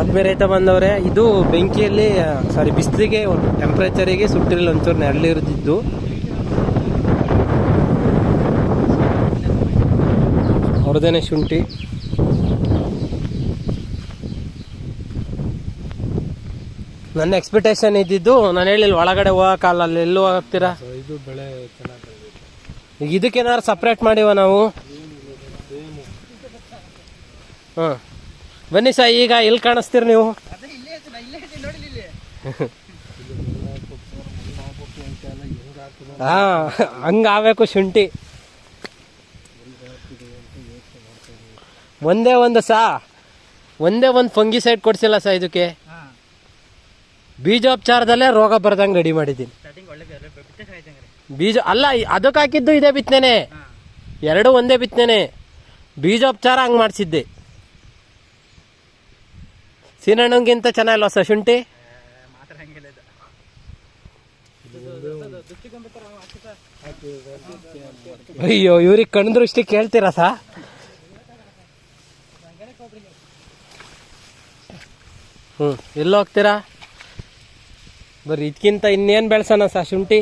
ಅದು ಬೇರೆ ಬಂದವ್ರೆ? ಇದು ಬೆಂಕಿಯಲ್ಲಿ ಸಾರಿ ಬಿಸಿಲಿಗೆ ಟೆಂಪ್ರೇಚರಿಗೆ ಸುಟ್ಟಿರಲಿಲ್ಲ ಒಂಚೂರು ನೆರಳಿರ್ದಿದ್ದು ಅವ್ರದೇನೆ ಶುಂಠಿ. ನನ್ನ ಎಕ್ಸ್ಪೆಕ್ಟೇಷನ್ ಇದ್ದಿದ್ದು ನಾನು ಹೇಳಿಲ್ಲ ಒಳಗಡೆ ಹೋಗಕ್ಕಲ್ಲ ಅಲ್ಲಿ ಎಲ್ಲೂ ಹೋಗ್ತೀರಾ? ಇದು ಬೆಳೆ ಈಗ ಇದಕ್ಕೇನಾದ್ರು ಸಪ್ರೇಟ್ ಮಾಡಿವ ನಾವು? ಹಾಂ. ಬನ್ನಿ ಸರ್, ಈಗ ಎಲ್ಲಿ ಕಾಣಿಸ್ತೀರಿ ನೀವು? ಹಾ, ಹಂಗ ಆಗ್ಬೇಕು ಶುಂಠಿ. ಒಂದೇ ಒಂದು ಸಾ, ಒಂದೇ ಒಂದು ಫಂಗಿ ಸೈಡ್ ಕೊಡ್ಸಿಲ್ಲ ಸಾ ಇದಕ್ಕೆ? ಬೀಜೋಪಚಾರದಲ್ಲೇ ರೋಗ ಬರ್ದಂಗೆ ರೆಡಿ ಮಾಡಿದ್ದೀನಿ. ಬೀಜ, ಅಲ್ಲ ಅದಕ್ಕೆ ಹಾಕಿದ್ದು ಇದೇ ಬಿತ್ತನೆ ಎರಡು ಒಂದೇ ಬಿತ್ತನೆ ಬೀಜೋಪಚಾರ ಹಂಗೆ ಮಾಡಿಸಿದ್ದೆ. ಸೀನಣ್ಣಂಗಿಂತ ಚೆನ್ನಾಗಿಲ್ಲ ಸರ್ ಶುಂಠಿ? ಅಯ್ಯೋ, ಇವ್ರಿಗೆ ಕಣ್ದೃಷ್ಟಿ ಕೇಳ್ತೀರಾ ಸಾ? ಹ್ಞೂ ಎಲ್ಲ ಹೋಗ್ತೀರಾ? ಬರ್ರಿ ಇದಕ್ಕಿಂತ ಇನ್ನೇನು ಬೆಳೆಸೋಣ ಸರ್ ಶುಂಠಿ?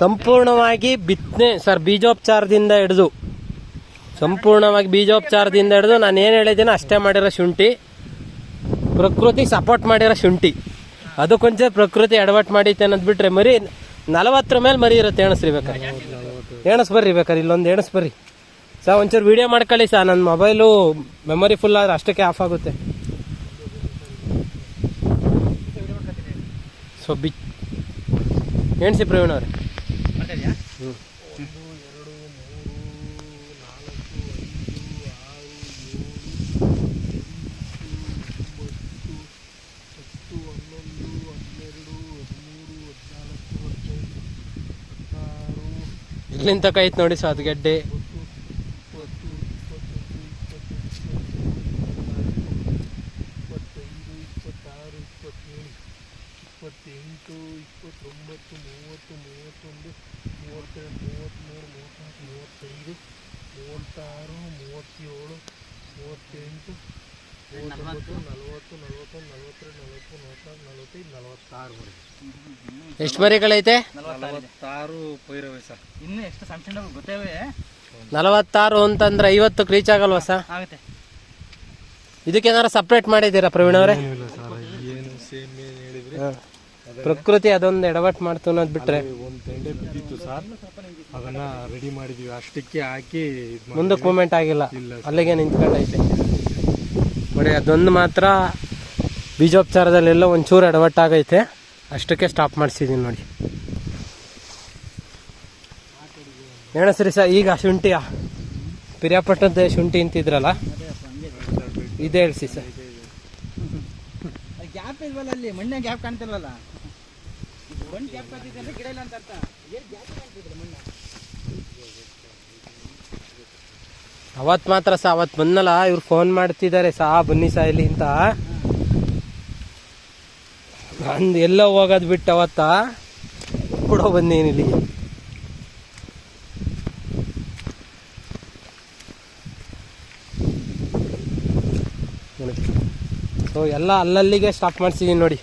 ಸಂಪೂರ್ಣವಾಗಿ ಬಿತ್ತನೆ, ಸರ್, ಬೀಜೋಪಚಾರದಿಂದ ಹಿಡಿದು. ಸಂಪೂರ್ಣವಾಗಿ ಬೀಜೋಪಚಾರದಿಂದ ಹಿಡಿದು ನಾನು ಏನು ಹೇಳಿದ್ದೀನೋ ಅಷ್ಟೇ ಮಾಡಿರೋ ಶುಂಠಿ. ಪ್ರಕೃತಿ ಸಪೋರ್ಟ್ ಮಾಡಿರೋ ಶುಂಠಿ. ಅದಕ್ಕೊಂಚ ಪ್ರಕೃತಿ ಎಡವಟ್ ಮಾಡೈತೆ ಅನ್ನೋದು ಬಿಟ್ರೆ ಮರಿ ನಲವತ್ತರ ಮೇಲೆ ಮರಿ ಇರುತ್ತೆ. ಎಣಸ್ರಿ ಬೇಕಾದ್ರೆ. ಎಣಸ್ ಬರ್ರಿ ಬೇಕಾದ್ರೆ, ಇಲ್ಲೊಂದು ಎಣಸ್ ಬರ್ರಿ. ಸರ್ ಒಂಚೂರು ವಿಡಿಯೋ ಮಾಡ್ಕೊಳ್ಳಿ ಸರ್ ನನ್ನ ಮೊಬೈಲು ಮೆಮೊರಿ ಫುಲ್ ಆದ್ರೆ ಅಷ್ಟಕ್ಕೆ ಆಫ್ ಆಗುತ್ತೆ. ಸೊ ಬಿ ಎಣ್ಸಿ ಪ್ರವೀಣ್ ಅವ್ರೆ? ಇಲ್ಲಿಂದ ತಕ ಐತೆ ನೋಡಿ ಸೊ ಅದು ಗೆಡ್ಡೆ ಎಷ್ಟು ಮರಿಗಳೈತೆ ನಲವತ್ತಾರು ಪೈರವೆ ಸರ್. ಇನ್ನು ಎಷ್ಟು ಸಣ್ಣ ಸಣ್ಣ ಗೊತ್ತೇವೆ? ನಲವತ್ತಾರು ಅಂತಂದ್ರೆ ಐವತ್ತು ರೀಚ್ ಆಗಲ್ವಾ ಸರ್? ಆಗುತ್ತೆ. ಇದಕ್ಕೇನಾರು ಸಪ್ರೇಟ್ ಮಾಡಿದ್ದೀರಾ ಪ್ರವೀಣ್ ಅವರೇ? ಏನಿಲ್ಲ ಸರ್ ಏನು ಸೇಮ್ ಏನು ಹೇಳಿದ್ರಿ? ಪ್ರಕೃತಿ ಅದೊಂದು ಎಡವಟ್ ಮಾಡ್ತು ಅನ್ನೋದು ಬಿಟ್ರೆ? ಒಂದು ತೆಂಡೆ ಬಿದ್ದಿತ್ತು ಸರ್. ಅದನ್ನ ರೆಡಿ ಮಾಡಿದೀವಿ. ಅಷ್ಟಕ್ಕೆ ಹಾಕಿ ಮುಂದಕ್ಕೆ ಮೂಮೆಂಟ್ ಆಗಿಲ್ಲ. ಅಲ್ಲಿಗೆ ನಿಂತ್ಕೊಂಡೈತೆ. ನೋಡಿ ಅದೊಂದು ಮಾತ್ರ ಬೀಜೋಪಚಾರದಲ್ಲೆಲ್ಲ ಒಂಚೂರು ಎಡವಟ್ಟಾಗೈತೆ. ಅಷ್ಟಕ್ಕೆ ಸ್ಟಾಪ್ ಮಾಡಿಸಿದ್ದೀನಿ ನೋಡಿ. ಎಣಸ್ರಿ ಸರ್ ಈಗ ಶುಂಠಿಯ ಪಿರಿಯಾಪಟ್ಟಣದ ಶುಂಠಿ ಅಂತಿದ್ರಲ್ಲ? ಇದೇ ಹೇಳ್ಸಿ ಸರ್. ಗ್ಯಾಪ್ ಇಲ್ವಲ್ಲ ಅಲ್ಲಿ? ಮಣ್ಣ ಗ್ಯಾಪ್ ಕಾಣ್ತಿಲ್ವಲ್ಲ? ಮಣ್ಣು ಗ್ಯಾಪ್ ಕಾಣ್ತಿದೆ ಅಂದ್ರೆ ಗಿಡ ಇಲ್ಲ ಅಂತ ಅರ್ಥ. ಏನು ಗ್ಯಾಪ್ ಕಾಣ್ತಿದ್ರೆ ಮಣ್ಣು? ಅವತ್ತು ಮಾತ್ರ ಸಹ ಅವತ್ತು ಬಂದಲ್ಲ ಇವ್ರು ಫೋನ್ ಮಾಡ್ತಿದ್ದಾರೆ ಸಾ ಬನ್ನಿ ಸಾ ಇಲ್ಲಿ ಅಂತ. ನಂದು ಎಲ್ಲ ಹೋಗೋದು ಬಿಟ್ಟು ಅವತ್ತ ಕೂಡ ಬಂದೀನಿ ಇಲ್ಲಿಗೆ. ಸೊ ಎಲ್ಲ ಅಲ್ಲಲ್ಲಿಗೆ ಸ್ಟಾಪ್ ಮಾಡಿಸಿದ್ದೀನಿ ನೋಡಿ.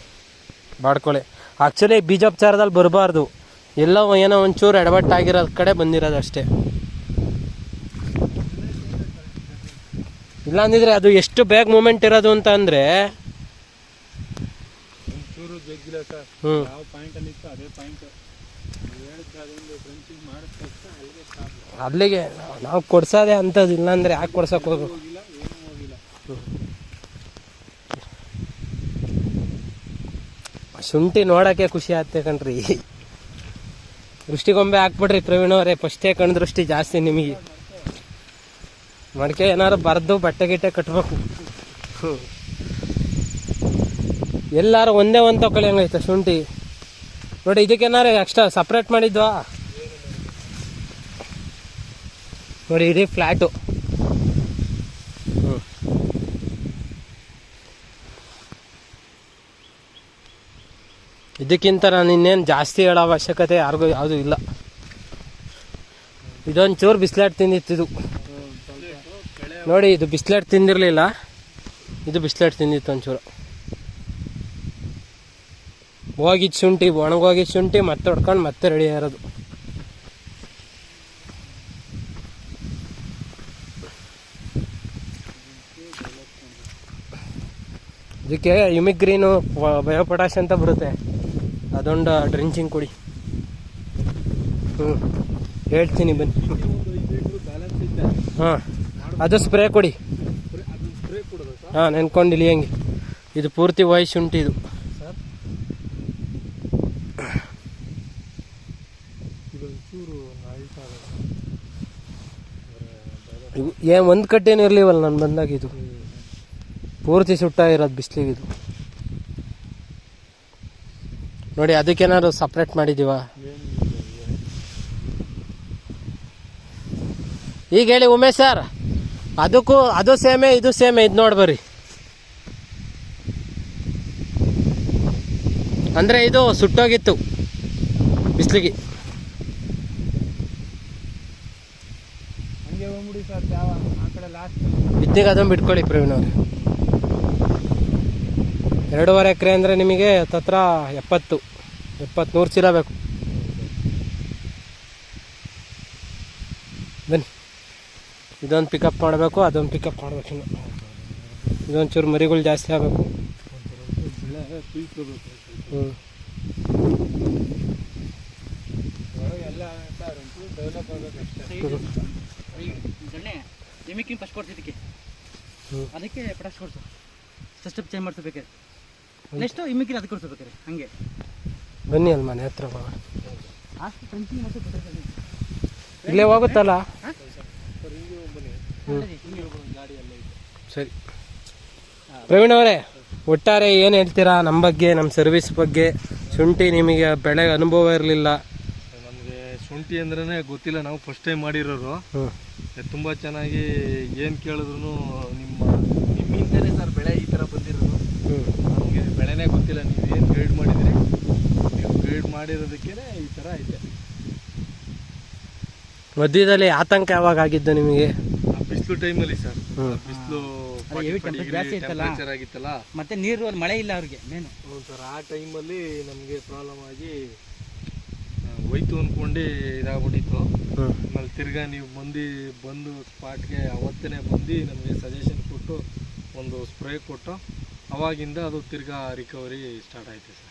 ಬಾಡ್ಕೊಳೆ. ಆ್ಯಕ್ಚುಲಿ ಬೀಜೋಪಚಾರದಲ್ಲಿ ಬರಬಾರ್ದು. ಎಲ್ಲ ಏನೋ ಒಂಚೂರು ಎಡವಟ್ಟಾಗಿರೋ ಕಡೆ ಬಂದಿರೋದು ಅಷ್ಟೇ. ಇಲ್ಲ ಅಂದಿದ್ರೆ ಅದು ಎಷ್ಟು ಬೇಗ ಮೂಮೆಂಟ್ ಇರೋದು ಅಂತ ಅಂದ್ರೆ ಜಗ್ಗಿಲ್ಲ ಸರ್ ಯಾವ ಪಾಯಿಂಟ್ ಅಲ್ಲಿ ಇತ್ತು ಅದೇ ಪಾಯಿಂಟ್ ಅಲ್ಲಿಗೆ ನಾವು ಕೊಡ್ಸೋದೇ ಅಂಥದ್ದು ಇಲ್ಲಾಂದ್ರೆ ಯಾಕೆ ಕೊಡ್ಸಕ್ಕೆ ಹೋಗ್ಬೇಕು ಶುಂಠಿ ನೋಡೋಕ್ಕೆ ಖುಷಿ ಆಗ್ತೆ ಕಣ್ರಿ. ದೃಷ್ಟಿಗೊಂಬೆ ಹಾಕ್ಬಿಡ್ರಿ ಪ್ರವೀಣ್ ಅವರೇ ಫಸ್ಟೇ ಕಣ್ ದೃಷ್ಟಿ ಜಾಸ್ತಿ ನಿಮಗೆ. ಮಡಿಕೆ ಏನಾರು ಬರೆದು ಬಟ್ಟೆ ಗಿಟ್ಟೆ ಕಟ್ಟಬೇಕು ಹ್ಞೂ ಎಲ್ಲಾರು ಒಂದೇ ಒಂದು ತಕೊಳ್ಳಿ ಹಂಗೈತೆ ಶುಂಠಿ. ನೋಡಿ ಇದಕ್ಕೇನಾರು ಎಕ್ಸ್ಟ್ರಾ ಸಪ್ರೇಟ್ ಮಾಡಿದ್ವಾ? ನೋಡಿ ಇಡೀ ಫ್ಲ್ಯಾಟು ಇದಕ್ಕಿಂತ ನಾನು ಇನ್ನೇನು ಜಾಸ್ತಿ ಹೇಳೋ ಅವಶ್ಯಕತೆ ಯಾರಿಗೂ ಯಾವುದೂ ಇಲ್ಲ. ಇದೊಂದು ಚೂರು ಬಿಸ್ಲೆಟ್ ತಿಂದಿತ್ತು ಇದು. ನೋಡಿ, ಇದು ಬಿಸ್ಲೆಟ್ ತಿಂದಿರಲಿಲ್ಲ. ಇದು ಬಿಸ್ಲೆಟ್ ತಿಂದಿತ್ತು ಒಂಚೂರು. ಹೋಗಿದ್ದು ಶುಂಠಿ ಒಣಗೋಗಿದ್ದು ಶುಂಠಿ ಮತ್ತೆ ಹೊಡ್ಕೊಂಡು ಮತ್ತೆ ರೆಡಿ ಇರೋದು ಇದಕ್ಕೆ ಯುಮಿಗ್ರೀನು ಬಯೋಪೊಟಾಶ್ ಅಂತ ಬರುತ್ತೆ. ಅದೊಂದು ಡ್ರಿಂಚಿಂಗ್ ಕೊಡಿ. ಹ್ಞೂ ಹೇಳ್ತೀನಿ ಬನ್ನಿ. ಹಾಂ ಅದು ಸ್ಪ್ರೇ ಕೊಡಿ. ಹಾಂ ನೆನ್ಕೊಂಡು ಹೆಂಗೆ. ಇದು ಪೂರ್ತಿ ವಾಯ್ಸ್ ಶುಂಠಿ ಇದು ಸರ್ ಇದೊಂಚೂರು ನಾಯಿತಾ ಇವು ಏನು ಒಂದು ಕಟ್ಟೇನು ಇರಲಿವಲ್ಲ ನಾನು ಇದು. ಪೂರ್ತಿ ಸುಟ್ಟ ಇರೋದು ಬಿಸಿಲಿಗೆ ಇದು. ನೋಡಿ, ಅದಕ್ಕೇನಾದ್ರು ಸಪ್ರೇಟ್ ಮಾಡಿದ್ದೀವ ಈಗ ಹೇಳಿ ಉಮೇಶ್ ಸರ್ ಅದಕ್ಕೂ, ಅದು ಸೇಮೆ, ಇದು ಸೇಮೆ, ಇದು ನೋಡಿ ಬರ್ರಿ. ಅಂದರೆ ಇದು ಸುಟ್ಟೋಗಿತ್ತು ಬಿಸಿಲಿಗೆ. ಹೋಗ್ಬಿಡಿ ಸರ್ ಯಾವ ಆ ಕಡೆ ಲಾಸ್ಟ್ ಬಿತ್ತಿಗೆ ಅದನ್ನು ಬಿಟ್ಕೊಳ್ಳಿ ಪ್ರವೀಣ್ ಅವ್ರೆ. ಎರಡೂವರೆ ಎಕರೆ ಅಂದರೆ ನಿಮಗೆ ತತ್ರ ಎಪ್ಪತ್ತು ಎಪ್ಪತ್ತ್ನೂರು ಚೀಲ ಬೇಕು. ಬನ್ನಿ. ಇದೊಂದು ಪಿಕಪ್ ಮಾಡಬೇಕು ಅದೊಂದು ಪಿಕಪ್ ಮಾಡಬೇಕು ಇನ್ನು. ಇದೊಂಚೂರು ಮರಿಗಳು ಜಾಸ್ತಿ ಆಗಬೇಕು. ಹ್ಞೂ ಎಲ್ಲ ಡೆವಲಪ್ ಆಗಬೇಕಷ್ಟೇ ದಣ್ಣೆ ಎಮಿಕಿಂಗ್ ಫಸ್ಟ್ ಕೊಡ್ತಿದ್ದಕ್ಕೆ ಅದಕ್ಕೆ ಪಟಾಸ್ ಕೊಡ್ಸು. ಸ್ಟೆಪ್ ಚೇಂಜ್ ಮಾಡ್ಸಬೇಕಾರೆ ನೆಕ್ಸ್ಟ್ ಇಮಿಕಿನ್ ಅದಕ್ಕೆ ಕೊಡ್ಸಬೇಕಾರೆ ಹಂಗೆ. ಬನ್ನಿ ಅಲ್ಲಿ ಮನೆ ಹತ್ರ ಇಲ್ಲೇ ಹೋಗುತ್ತಲ್ಲ? ಸರಿ. ಪ್ರವೀಣ್ ಅವರೇ ಒಟ್ಟಾರೆ ಏನು ಹೇಳ್ತೀರಾ? ನಮ್ಮ ಬಗ್ಗೆ ನಮ್ಮ ಸರ್ವಿಸ್ ಬಗ್ಗೆ. ಶುಂಠಿ ನಿಮಗೆ ಬೆಳೆ ಅನುಭವ ಇರಲಿಲ್ಲ. ನಮಗೆ ಶುಂಠಿ ಅಂದ್ರೆ ಗೊತ್ತಿಲ್ಲ ನಾವು ಫಸ್ಟ್ ಟೈಮ್ ಮಾಡಿರೋರು. ಹ್ಞೂ ತುಂಬ ಚೆನ್ನಾಗಿ ಏನು ಕೇಳಿದ್ರು ನಿಮ್ಮ ನಿಮ್ಮಿಂದನೇ ಸರ್ ಬೆಳೆ ಈ ಥರ ಬಂದಿರೋದು. ನಮಗೆ ಬೆಳೆನೇ ಗೊತ್ತಿಲ್ಲ ನೀವು ಏನು ಗೈಡ್ ಮಾಡಿದ್ರಿ? ನೀವು ಗೈಡ್ ಮಾಡಿರೋದಕ್ಕೇ ಈ ಥರ ಐತೆ ಮಧ್ಯದಲ್ಲಿ ಆತಂಕ ಯಾವಾಗ ಆಗಿದ್ದು ನಿಮಗೆ? ಬಿಸಿಲು ಟೈಮಲ್ಲಿ ಸರ್. ಬಿಸಿಲು? ಆಗಿತ್ತಲ್ಲ. ಮತ್ತೆ ನೀರು ಮಳೆ ಇಲ್ಲ ಅವ್ರಿಗೆ ಮೇನು ಹ್ಞೂ ಸರ್ ಆ ಟೈಮಲ್ಲಿ ನಮಗೆ ಪ್ರಾಬ್ಲಮ್ ಆಗಿ ಹೋಯ್ತು ಅಂದ್ಕೊಂಡು ಇದಾಗ್ಬಿಟ್ಟಿತ್ತು. ಆಮೇಲೆ ತಿರ್ಗಾ ನೀವು ಬಂದು ಬಂದು ಸ್ಪಾಟ್ಗೆ ಅವತ್ತೇ ಬಂದು ನಮಗೆ ಸಜೆಷನ್ ಕೊಟ್ಟು ಒಂದು ಸ್ಪ್ರೇ ಕೊಟ್ಟು ಅವಾಗಿಂದ ಅದು ತಿರ್ಗಾ ರಿಕವರಿ ಸ್ಟಾರ್ಟ್ ಆಯ್ತು ಸರ್.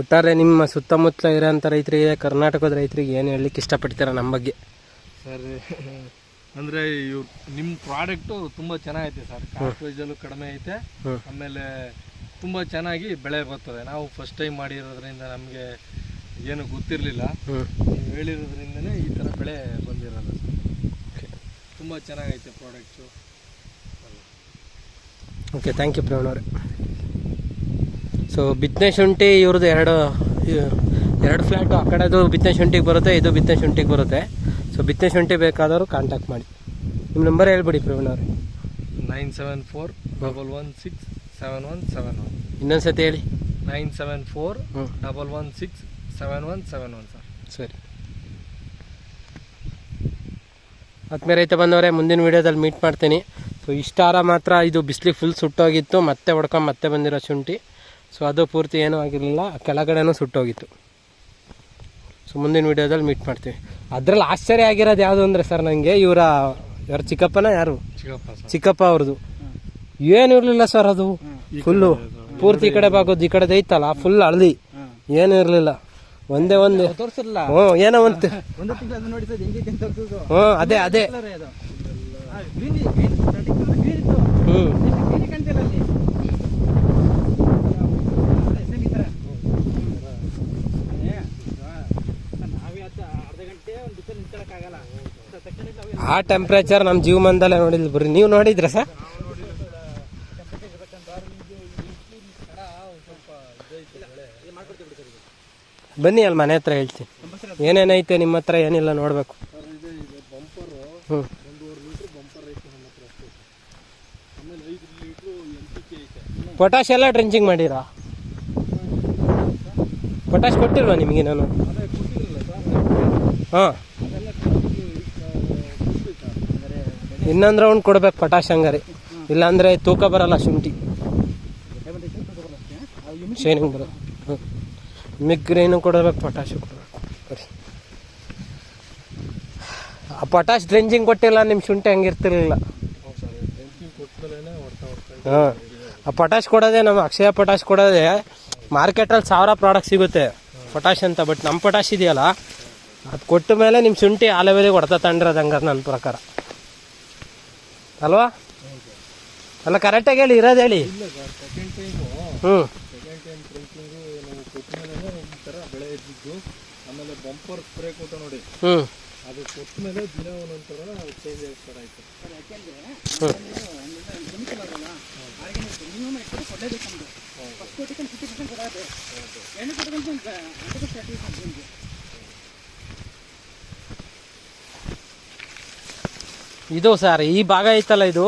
ಒಟ್ಟಾರೆ ನಿಮ್ಮ ಸುತ್ತಮುತ್ತಲ ಇರೋಂಥ ರೈತರಿಗೆ ಕರ್ನಾಟಕದ ರೈತರಿಗೆ ಏನು ಹೇಳಲಿಕ್ಕೆ ಇಷ್ಟಪಡ್ತೀರಾ ನಮ್ಮ ಬಗ್ಗೆ? ಸರ್ ಅಂದರೆ ಇವ್ ನಿಮ್ಮ ಪ್ರಾಡಕ್ಟು ತುಂಬ ಚೆನ್ನಾಗೈತೆ ಸರ್. ಕಾಸ್ಟ್ ವೈಸಲ್ಲೂ ಕಡಿಮೆ ಐತೆ. ಆಮೇಲೆ ತುಂಬ ಚೆನ್ನಾಗಿ ಬೆಳೆ ಬರ್ತದೆ. ನಾವು ಫಸ್ಟ್ ಟೈಮ್ ಮಾಡಿರೋದ್ರಿಂದ ನಮಗೆ ಏನು ಗೊತ್ತಿರಲಿಲ್ಲ. ನೀವು ಹೇಳಿರೋದ್ರಿಂದನೇ ಈ ಥರ ಬೆಳೆ ಬಂದಿರೋದು. ಸರ್ ತುಂಬ ಚೆನ್ನಾಗೈತೆ product okay thank you Praveen ಅವರೇ. ಸೊ ಬಿತ್ತನೆ ಶುಂಠಿ ಇವ್ರದ್ದು ಎರಡು ಎರಡು ಫ್ಲ್ಯಾಟು ಆ ಕಡೆದು ಬಿತ್ತನೆ ಶುಂಠಿಗೆ ಬರುತ್ತೆ ಇದು ಬಿತ್ತನೆ ಶುಂಠಿಗೆ ಬರುತ್ತೆ. ಸೊ ಬಿತ್ತನೆ ಶುಂಠಿ ಬೇಕಾದವರು ಕಾಂಟ್ಯಾಕ್ಟ್ ಮಾಡಿ. ನಿಮ್ಮ ನಂಬರ್ ಹೇಳ್ಬಿಡಿ ಪ್ರವೀಣ್ ಅವರೇ. Nine seven four double one six seven one seven one. ಇನ್ನೊಂದು ಸತಿ ಹೇಳಿ. ನೈನ್ ಸೆವೆನ್ ಫೋರ್ ಹ್ಞೂ double one six seven one seven one sir. ಸರಿ. ಆತ್ಮೀಯ ರೈತ ಬಂದವರೇ ಮುಂದಿನ ವೀಡಿಯೋದಲ್ಲಿ ಮೀಟ್ ಮಾಡ್ತೀನಿ. ಸೊ ಇಷ್ಟಾರ ಮಾತ್ರ ಇದು ಬಿಸಿಲಿಗೆ ಫುಲ್ ಸುಟ್ಟೋಗಿತ್ತು ಮತ್ತೆ ಹೊಡ್ಕೊಂಡು ಮತ್ತೆ ಬಂದಿರೋ ಶುಂಠಿ. ಸೊ ಅದು ಪೂರ್ತಿ ಏನೂ ಆಗಿರಲಿಲ್ಲ ಕೆಳಗಡೆನೂ ಸುಟ್ಟೋಗಿತ್ತು. ಸೊ ಮುಂದಿನ ವಿಡಿಯೋದಲ್ಲಿ ಮೀಟ್ ಮಾಡ್ತೀವಿ. ಅದರಲ್ಲಿ ಆಶ್ಚರ್ಯ ಆಗಿರೋದು ಯಾವುದು ಅಂದರೆ ಸರ್ ನನಗೆ ಇವರ ಇವರ ಚಿಕ್ಕಪ್ಪನ ಯಾರು? ಚಿಕ್ಕಪ್ಪ ಚಿಕ್ಕಪ್ಪ ಅವ್ರದ್ದು. ಏನು ಇರಲಿಲ್ಲ ಸರ್ ಅದು? ಫುಲ್ಲು ಪೂರ್ತಿ ಈ ಕಡೆ ಬಾಗೋದು ಈ ಕಡೆದು ಐತಲ್ಲ ಫುಲ್ ಹಳದಿ. ಏನು ಇರಲಿಲ್ಲ. ಒಂದೇ ಒಂದು. ಹ್ಮ್ ಹ್ಞೂ ಏನೋ ಒಂದು. ಹ್ಞೂ ಅದೇ ಅದೇ. ಹ್ಞೂ ಆ ಟೆಂಪ್ರೇಚರ್ ನಮ್ಮ ಜೀವಮಾನದಲ್ಲೇ ನೋಡಿಲ್ಲ ಬರ್ರಿ ನೀವು ನೋಡಿದ್ರ ಸರ್ ಇದು ಮಾಡ್ಕೊಡ್ತೀವಿ ಬಿಡಿ ಸರ್ ಇದು. ಬನ್ನಿ ಅಲ್ಲಿ ಮನೆ ಹತ್ರ ಹೇಳ್ತೀನಿ. ಏನೇನೈತೆ ನಿಮ್ಮ ಹತ್ರ ಏನಿಲ್ಲ ನೋಡಬೇಕು. ಹ್ಞೂ ಪೊಟ್ಯಾಶ್ ಎಲ್ಲ ಡ್ರಿಂಚಿಂಗ್ ಮಾಡಿರಾ? ಪೊಟ್ಯಾಶ್ ಕೊಟ್ಟಿಲ್ವಾ ನಿಮಗೆ ನಾನು ಹಾಂ. ಇನ್ನೊಂದು ರೌಂಡ್ ಕೊಡ್ಬೇಕು ಪೊಟಾಶ್ ಹಂಗಾರೆ. ಇಲ್ಲಾಂದ್ರೆ ತೂಕ ಬರಲ್ಲ ಶುಂಠಿ. ಶೈನಿಂಗ್ ಬರೋ ಹ್ಞೂ ಮಿಗ್ರೇನು ಕೊಡಬೇಕು? ಪಟಾಶು ಕೊಡಬೇಕು. ಬರೀ ಆ ಪಟಾಶ್ ಡ್ರೆಂಜಿಂಗ್ ಕೊಟ್ಟಿಲ್ಲ ನಿಮ್ಮ ಶುಂಠಿ ಹಂಗಿರ್ತಿರ್ಲಿಲ್ಲ ಹಾಂ. ಆ ಪಟಾಶ್ ಕೊಡೋದೇ ನಮ್ಮ ಅಕ್ಷಯ ಪಟಾಶ್ ಕೊಡೋದೇ ಮಾರ್ಕೆಟಲ್ಲಿ ಸಾವಿರ ಪ್ರಾಡಕ್ಟ್ ಸಿಗುತ್ತೆ ಪಟಾಶ್ ಅಂತ ಬಟ್ ನಮ್ಮ ಪಟಾಶ್ ಇದೆಯಲ್ಲ ಅದು ಕೊಟ್ಟ ಮೇಲೆ ನಿಮ್ಮ ಶುಂಠಿ ಆ ಲೆವೆಲಿಗೆ ಹೊಡ್ತಾ ತಂಡಿರೋದು ಹಂಗಾರೆ ನನ್ನ ಪ್ರಕಾರ. ಅಲ್ವಾ? ಅಲ್ಲ ಕರೆಕ್ಟಾಗಿ ಹೇಳಿ ಇರೋದು ಹೇಳಿ. ಹ್ಞೂ ಸೆಕೆಂಡ್ ಟೈಮ್ ಟ್ರೆಂಚಿಂಗು ನಾವು ಕೊಟ್ಮೇಲೆ ಈ ಥರ ಆಮೇಲೆ ಬಂಪರ್ ಸ್ಪ್ರೇ ಕೊಟ್ಟ ನೋಡಿ. ಹ್ಞೂ ಅದು ಕೊಟ್ಟ ಮೇಲೆ ದಿನ ಒಂದೊಂಥರ ಚೇಂಜ್ ಆಗಿ ಸ್ಟಾರ್ಟ್ ಆಯಿತು. ಇದು ಸರ್ ಈ ಭಾಗ ಐತಲ್ಲ ಇದು?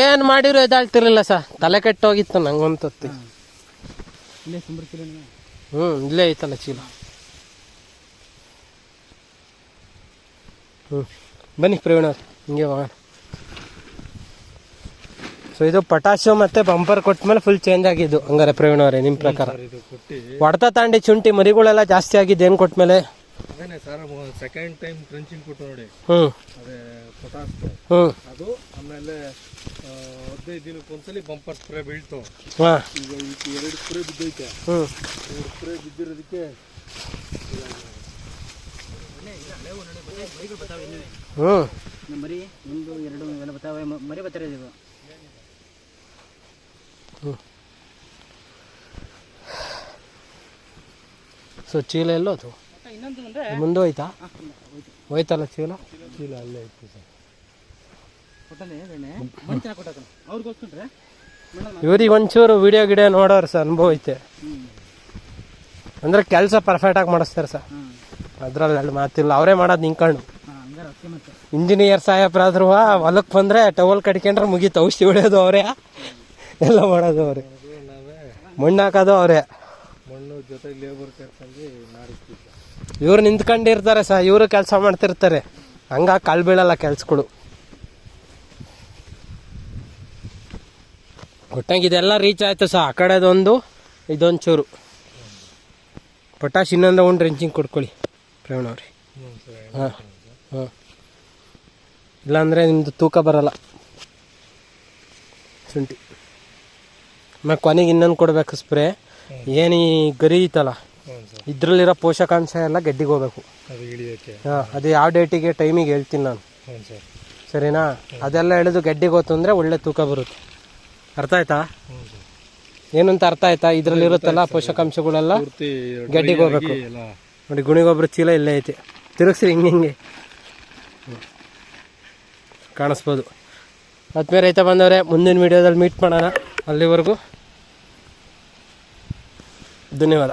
ಏನು ಮಾಡಿರೋ ಎದಾಳ್ತಿರ್ಲಿಲ್ಲ ಸರ್. ತಲೆ ಕೆಟ್ಟೋಗಿತ್ತು ನಂಗೊಂತತ್ತಿ ಇಲ್ಲೇ ಸುಂಬರ್ಕಿಲ್ಲ ಹ್ಞೂ ಇಲ್ಲೇ ಐತಲ್ಲ ಚೀಲ. ಹ್ಞೂ ಬನ್ನಿ ಪ್ರವೀಣ ಹಿಂಗೆ ಹೋಗೋಣ. ಸೊ ಇದು ಪಟಾಶು ಮತ್ತೆ ಬಂಪರ್ ಕೊಟ್ಮೇಲೆ ಫುಲ್ ಚೇಂಜ್ ಆಗಿದ್ದು ಹಂಗಾರೆ ಪ್ರವೀಣ್ ಅವರೇ ನಿಮ್ಮ ಪ್ರಕಾರ? ಹೊಡೆತ ಕೊಟ್ಟು. ತಾಂಡಿ ಶುಂಠಿ ಮರಿಗಳೆಲ್ಲ ಜಾಸ್ತಿ ಆಗಿದ್ದು ಏನು ಕೊಟ್ಮೇಲೆ ಅದೇನೆ ಸರ್ ಸೆಕೆಂಡ್ ಟೈಮ್ ಟ್ರೆಂಚಿಂಗ್ ಕೊಟ್ಟು ನೋಡಿ. ಹ್ಞೂ ಪೊಟಾಸ್ ಹ್ಞೂ. ಅದು ಆಮೇಲೆ ಹದಿನೈದು ದಿನಕ್ಕೆ ಒಂದ್ಸಲಿ ಬಂಪರ್ ಸ್ಪ್ರೇ ಬೀಳ್ತು. ಹಾಂ. ಈಗ ಇದಕ್ಕೆ ಎರಡು ಸ್ಪ್ರೇ ಬಿದ್ದೈತೆ. ಎರಡು ಸ್ಪ್ರೇ ಬಿದ್ದಿರೋದಕ್ಕೆ ಹ್ಞೂ. ನಮ್ಮ ಮರಿ ಒಂದು ಎರಡು ಮ- ಮರಿ ಬರ್ತಾರೆ ಇದು. ಸೊ ಚೀಲ ಎಲ್ಲೋ ಅದು? ಮುಂದೆ ಹೋಯ್ತಾ? ಹೋಯ್ತಲ್ಲ ಚೀಲ? ಚೀಲ ಅಲ್ಲೇ ಇತ್ತು ಸರ್. ಇವ್ರಿಗೆ ಒಂಚೂರು ವಿಡಿಯೋ ಗಿಡಿಯೋ ನೋಡೋರು ಸರ್ ಅನುಭವ ಐತೆ. ಅಂದ್ರೆ ಕೆಲಸ ಪರ್ಫೆಕ್ಟಾಗಿ ಮಾಡಿಸ್ತಾರೆ ಸರ್. ಅದ್ರಲ್ಲಿ ಎರಡು ಮಾತಿಲ್ಲ. ಅವರೇ ಮಾಡೋದು ನಿಂಕೊಂಡು ಇಂಜಿನಿಯರ್ ಸಾಹೇಬ್ರಾದ್ರು ಹೊಲಕ್ಕೆ ಬಂದರೆ ಟವಲ್ ಕಟ್ಕೊಂಡ್ರೆ ಮುಗೀತು. ಔಷಧಿ ಹೊಡೆಯೋದು ಅವರೇ. ಎಲ್ಲ ಮಾಡೋದು ಅವರೇ. ಮಣ್ಣು ಹಾಕೋದು ಅವರೇ. ಮಣ್ಣು ಜೊತೆ ಲೇಬರ್ ಕರ್ಕೊಂಡು ಮಾಡಿಸ್ತಿದ್ದೆ ಇವ್ರು ನಿಂತ್ಕೊಂಡಿರ್ತಾರೆ ಸರ್, ಇವರು ಕೆಲಸ ಮಾಡ್ತಿರ್ತಾರೆ. ಹಂಗಾಗಿ ಕಾಲು ಬೀಳಲ್ಲ ಕೆಲ್ಸಗಳು. ಒಟ್ಟಾಗಿ ಇದೆಲ್ಲ ರೀಚ್ ಆಯ್ತು ಸರ್, ಆ ಕಡೆದೊಂದು ಇದೊಂದು ಚೂರು ಇನ್ನೊಂದು ರೌಂಡ್ ರೆಂಚಿಂಗ್ ಕೊಡ್ಕೊಳ್ಳಿ, ಪ್ರವೀಣ್ ಅವ್ರಿ. ಹಾಂ ಹಾಂ. ಇಲ್ಲಾಂದರೆ ನಿಮ್ಮದು ತೂಕ ಬರಲ್ಲ. ಶುಂಠಿ. ಮತ್ತು ಕೊನೆಗೆ ಇನ್ನೊಂದು ಕೊಡಬೇಕು ಸ್ಪ್ರೇ ಏನು ಈ ಗರಿ ಐತಲ್ಲ. ಇದ್ರಲ್ಲಿರೋ ಪೋಷಕಾಂಶ ಎಲ್ಲ ಗೆಡ್ಡಿಗೆ ಹೋಗ್ಬೇಕು. ಹಾಂ ಅದು ಯಾವ ಡೇಟಿಗೆ ಟೈಮಿಗೆ ಹೇಳ್ತೀನಿ ನಾನು. ಸರಿನಾ? ಅದೆಲ್ಲ ಎಳೆದು ಗೆಡ್ಡಿಗೆ ಹೋತು ಅಂದರೆ ಒಳ್ಳೆ ತೂಕ ಬರುತ್ತೆ. ಅರ್ಥ ಆಯ್ತಾ? ಏನಂತ ಅರ್ಥ ಆಯ್ತಾ? ಇದ್ರಲ್ಲಿರುತ್ತಲ್ಲ ಪೋಷಕಾಂಶಗಳೆಲ್ಲ? ಗೆಡ್ಡಿಗೆ ಹೋಗ್ಬೇಕು. ನೋಡಿ ಗುಣಿಗೊಬ್ಬರ ಚೀಲ ಇಲ್ಲೇ ಐತೆ. ತಿರುಗಿಸ್ರಿ ಹಿಂಗೆ ಹಿಂಗೆ. ಕಾಣಿಸ್ಬೋದು. ಆದ್ಮೇಲೆ ರೈತ ಬಂದವರೆ ಮುಂದಿನ ವಿಡಿಯೋದಲ್ಲಿ ಮೀಟ್ ಮಾಡೋಣ. ಅಲ್ಲಿವರೆಗೂ ಧನ್ಯವಾದ.